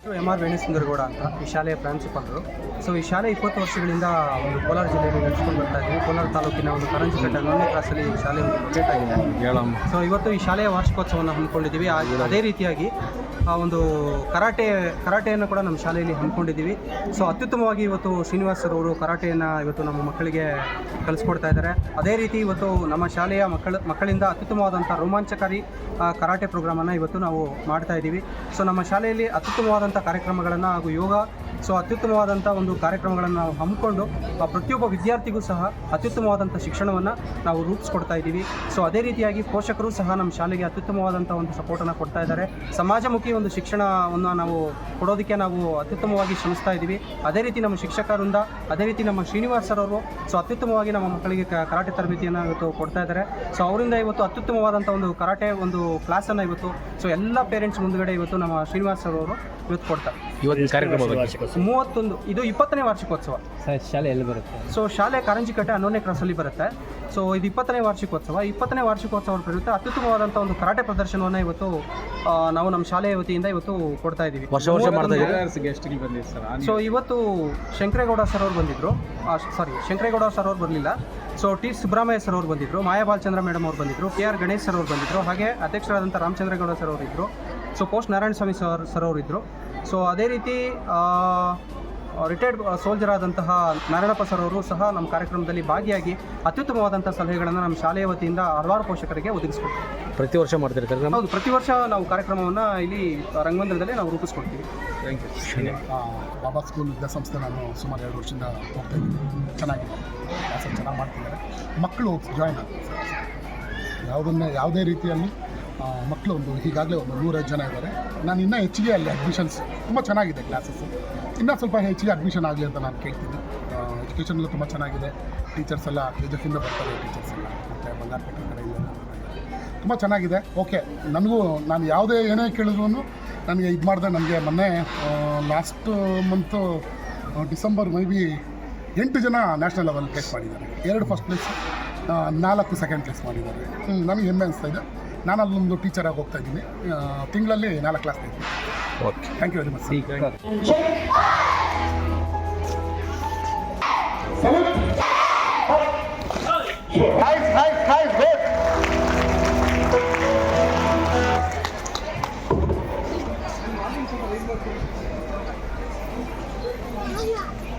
M R ವೇಣುಸುಂದರಗೌಡ ಅಂತ ಈ ಶಾಲೆಯ ಪ್ರಾಂಶುಪಾಲರು ಸೊ ಈ ಶಾಲೆ ಇಪ್ಪತ್ತು ವರ್ಷಗಳಿಂದ ಒಂದು ಕೋಲಾರ ಜಿಲ್ಲೆಯಲ್ಲಿ ನಡೆಸ್ಕೊಂಡು ಬರ್ತಾ ಇದ್ದೀವಿ. ಕೋಲಾರ ತಾಲೂಕಿನ ಒಂದು ಕರಂಜಿಕಟ್ಟ ಒಂದನೇ ಕ್ಲಾಸಲ್ಲಿ ಈ ಶಾಲೆ ಲೊಕೇಟ್ ಆಗಿದೆ. ಸೊ ಇವತ್ತು ಈ ಶಾಲೆಯ ವಾರ್ಷಿಕೋತ್ಸವವನ್ನು ಹಮ್ಮಿಕೊಂಡಿದ್ದೀವಿ. ಅದೇ ರೀತಿಯಾಗಿ ಆ ಒಂದು ಕರಾಟೆ ಕರಾಟೆಯನ್ನು ಕೂಡ ನಮ್ಮ ಶಾಲೆಯಲ್ಲಿ ಹಮ್ಮಿಕೊಂಡಿದ್ದೀವಿ. ಸೊ ಅತ್ಯುತ್ತಮವಾಗಿ ಇವತ್ತು ಶ್ರೀನಿವಾಸ್ ಸರ್ ಅವರು ಕರಾಟೆಯನ್ನು ಇವತ್ತು ನಮ್ಮ ಮಕ್ಕಳಿಗೆ ಕಲಿಸ್ಕೊಡ್ತಾ ಇದ್ದಾರೆ. ಅದೇ ರೀತಿ ಇವತ್ತು ನಮ್ಮ ಶಾಲೆಯ ಮಕ್ಕಳ ಮಕ್ಕಳಿಂದ ಅತ್ಯುತ್ತಮವಾದಂಥ ರೋಮಾಂಚಕಾರಿ ಕರಾಟೆ ಪ್ರೋಗ್ರಾಮನ್ನು ಇವತ್ತು ನಾವು ಮಾಡ್ತಾ ಇದ್ದೀವಿ. ಸೊ ನಮ್ಮ ಶಾಲೆಯಲ್ಲಿ ಅತ್ಯುತ್ತಮವಾದಂಥ ಕಾರ್ಯಕ್ರಮಗಳನ್ನು ಹಾಗೂ ಯೋಗ, ಸೊ ಅತ್ಯುತ್ತಮವಾದಂಥ ಒಂದು ಕಾರ್ಯಕ್ರಮಗಳನ್ನು ನಾವು ಹಮ್ಮಿಕೊಂಡು ಪ್ರತಿಯೊಬ್ಬ ವಿದ್ಯಾರ್ಥಿಗೂ ಸಹ ಅತ್ಯುತ್ತಮವಾದಂಥ ಶಿಕ್ಷಣವನ್ನು ನಾವು ರೂಪಿಸ್ಕೊಡ್ತಾ ಇದ್ದೀವಿ. ಸೊ ಅದೇ ರೀತಿಯಾಗಿ ಪೋಷಕರು ಸಹ ನಮ್ಮ ಶಾಲೆಗೆ ಅತ್ಯುತ್ತಮವಾದಂಥ ಒಂದು ಸಪೋರ್ಟನ್ನು ಕೊಡ್ತಾ ಇದ್ದಾರೆ. ಸಮಾಜಮುಖಿ ಒಂದು ಶಿಕ್ಷಣವನ್ನು ನಾವು ಕೊಡೋದಕ್ಕೆ ನಾವು ಅತ್ಯುತ್ತಮವಾಗಿ ಶ್ರಮಿಸ್ತಾ ಇದ್ದೀವಿ. ಅದೇ ರೀತಿ ನಮ್ಮ ಶಿಕ್ಷಕರಿಂದ, ಅದೇ ರೀತಿ ನಮ್ಮ ಶ್ರೀನಿವಾಸ್ ಸರ್ ಅವರು ಸೊ ಅತ್ಯುತ್ತಮವಾಗಿ ನಮ್ಮ ಮಕ್ಕಳಿಗೆ ಕರಾಟೆ ತರಬೇತಿಯನ್ನು ಇವತ್ತು ಕೊಡ್ತಾ ಇದ್ದಾರೆ. ಸೊ ಅವರಿಂದ ಇವತ್ತು ಅತ್ಯುತ್ತಮವಾದಂಥ ಒಂದು ಕರಾಟೆ ಒಂದು ಕ್ಲಾಸನ್ನು ಇವತ್ತು, ಸೊ ಎಲ್ಲ ಪೇರೆಂಟ್ಸ್ ಮುಂದುಗಡೆ ಇವತ್ತು ನಮ್ಮ ಶ್ರೀನಿವಾಸ್ ಸರ್ ಅವರು ಕೊಡ್ತಾರೆ. ಇವತ್ತಿನ ಕಾರ್ಯಕ್ರಮ ಬಗ್ಗೆ? ಮೂವತ್ತೊಂದು ಇದು ಇಪ್ಪತ್ತನೇ ವಾರ್ಷಿಕೋತ್ಸವ. ಸರ್ ಶಾಲೆ ಎಲ್ಲಿ ಬರುತ್ತೆ? ಸೊ ಶಾಲೆ ಕಾರಂಜಿಕಟ್ಟೆ ಹನ್ನೊಂದನೇ ಕ್ರಾಸಲ್ಲಿ ಬರುತ್ತೆ. ಸೊ ಇದು ಇಪ್ಪತ್ತನೇ ವಾರ್ಷಿಕೋತ್ಸವ. ಇಪ್ಪತ್ತನೇ ವಾರ್ಷಿಕೋತ್ಸವ ಪ್ರಯುಕ್ತ ಅತ್ಯುತ್ತಮವಾದಂಥ ಒಂದು ಕರಾಟೆ ಪ್ರದರ್ಶನವನ್ನು ಇವತ್ತು ನಾವು ನಮ್ಮ ಶಾಲೆಯ ವತಿಯಿಂದ ಇವತ್ತು ಕೊಡ್ತಾ ಇದ್ದೀವಿ. ವರ್ಷ ವರ್ಷ ಸೊ ಇವತ್ತು ಶಂಕರೇಗೌಡ ಸರ್ ಅವ್ರು ಬಂದಿದ್ರು. ಸಾರಿ ಶಂಕರೇಗೌಡ ಸರ್ ಅವ್ರು ಬರಲಿಲ್ಲ. ಸೊ ಟಿ ಸುಬ್ರಹ್ಮಣ್ಯ ಸರ್ ಅವ್ರು ಬಂದಿದ್ರು. ಮಾಯಾ ಬಾಲಚಂದ್ರ ಮೇಡಮ್ ಅವ್ರು ಬಂದಿದ್ರು. ಕೆ ಆರ್ ಗಣೇಶ್ ಸರ್ ಅವ್ರು ಬಂದಿದ್ರು. ಹಾಗೆ ಅಧ್ಯಕ್ಷರಾದಂಥ ರಾಮಚಂದ್ರಗೌಡ ಸರ್ ಅವರು ಇದ್ದರು so post Narayana Swamy sir sir ಅವರು ಇದ್ದರು ಸೊ ಅದೇ ರೀತಿ ರಿಟೈರ್ಡ್ ಸೋಲ್ಜರ್ ಆದಂತಹ ನಾರಾಯಣಪ್ಪ ಸರ್ ಅವರು ಸಹ ನಮ್ಮ ಕಾರ್ಯಕ್ರಮದಲ್ಲಿ ಭಾಗಿಯಾಗಿ ಅತ್ಯುತ್ತಮವಾದಂಥ ಸಲಹೆಗಳನ್ನು ನಮ್ಮ ಶಾಲೆಯ ವತಿಯಿಂದ ಹಲವಾರು ಪೋಷಕರಿಗೆ ಒದಗಿಸ್ಕೊಡ್ತೀವಿ ಪ್ರತಿ ವರ್ಷ ಮಾಡ್ತೀರಿ ಕಾರ್ಯಕ್ರಮ ಹೌದು ಪ್ರತಿ ವರ್ಷ ನಾವು ಕಾರ್ಯಕ್ರಮವನ್ನು ಇಲ್ಲಿ ರಂಗಮಂದಿರದಲ್ಲಿ ನಾವು ರೂಪಿಸ್ಕೊಡ್ತೀವಿ. ಥ್ಯಾಂಕ್ ಯು ಬಾಬಾ ಸ್ಕೂಲ್ ವಿದ್ಯಾಸಂಸ್ಥೆ ನಾನು ಸುಮಾರು ಎರಡು ವರ್ಷದಿಂದ ಹೋಗ್ತಾ ಇದ್ದೀನಿ. ಚೆನ್ನಾಗಿದೆ. ಚೆನ್ನಾಗಿ ಮಾಡ್ತಿದ್ದಾರೆ. ಮಕ್ಕಳು ಜಾಯ್ನ್ ಆಗ್ತಾರೆ ಸರ್. ಯಾವುದನ್ನ ಯಾವುದೇ ರೀತಿಯಲ್ಲಿ ಮಕ್ಕಳು ಒಂದು ಈಗಾಗಲೇ ಒಂದು ನೂರೈದು ಜನ ಇದ್ದಾರೆ. ನಾನು ಇನ್ನೂ ಹೆಚ್ಚಿಗೆ ಅಲ್ಲಿ ಅಡ್ಮಿಷನ್ಸ್ ತುಂಬ ಚೆನ್ನಾಗಿದೆ ಕ್ಲಾಸಸ್ಸು ಇನ್ನೂ ಸ್ವಲ್ಪ ಹೆಚ್ಚಿಗೆ ಅಡ್ಮಿಷನ್ ಆಗಲಿ ಅಂತ ನಾನು ಕೇಳ್ತೀನಿ. ಎಜುಕೇಷನ್ ಎಲ್ಲ ತುಂಬ ಚೆನ್ನಾಗಿದೆ. ಟೀಚರ್ಸ್ ಎಲ್ಲ ಇದಕ್ಕಿಂತ ಬರ್ತಾರೆ ಟೀಚರ್ಸ್ ಎಲ್ಲ. ಮತ್ತು ಬಂಗಾರಪೇಟೆ ಕಡೆಯಿಂದ ತುಂಬ ಚೆನ್ನಾಗಿದೆ. ಓಕೆ ನನಗೂ ನಾನು ಯಾವುದೇ ಏನೇ ಕೇಳಿದ್ರು ನನಗೆ ಇದು ಮಾಡಿದೆ, ನನಗೆ ಮೊನ್ನೆ last month December maybe ಎಂಟು ಜನ ನ್ಯಾಷನಲ್ ಲೆವೆಲ್ ಪ್ಲೇಸ್ ಮಾಡಿದ್ದಾರೆ. ಎರಡು ಫಸ್ಟ್ ಪ್ಲೇಸ್ ನಾಲ್ಕು ಸೆಕೆಂಡ್ ಪ್ಲೇಸ್ ಮಾಡಿದ್ದಾರೆ. ನನಗೆ ಹೆಮ್ಮೆ ಅನಿಸ್ತಾ ಇದೆ. ನಾನು ಅಲ್ಲೊಂದು ಟೀಚರಾಗಿ ಹೋಗ್ತಾ ಇದ್ದೀನಿ ತಿಂಗಳಲ್ಲಿ ನಾಲ್ಕು ಕ್ಲಾಸ್ ಇದ್ದೀನಿ okay thank you very much Yeah.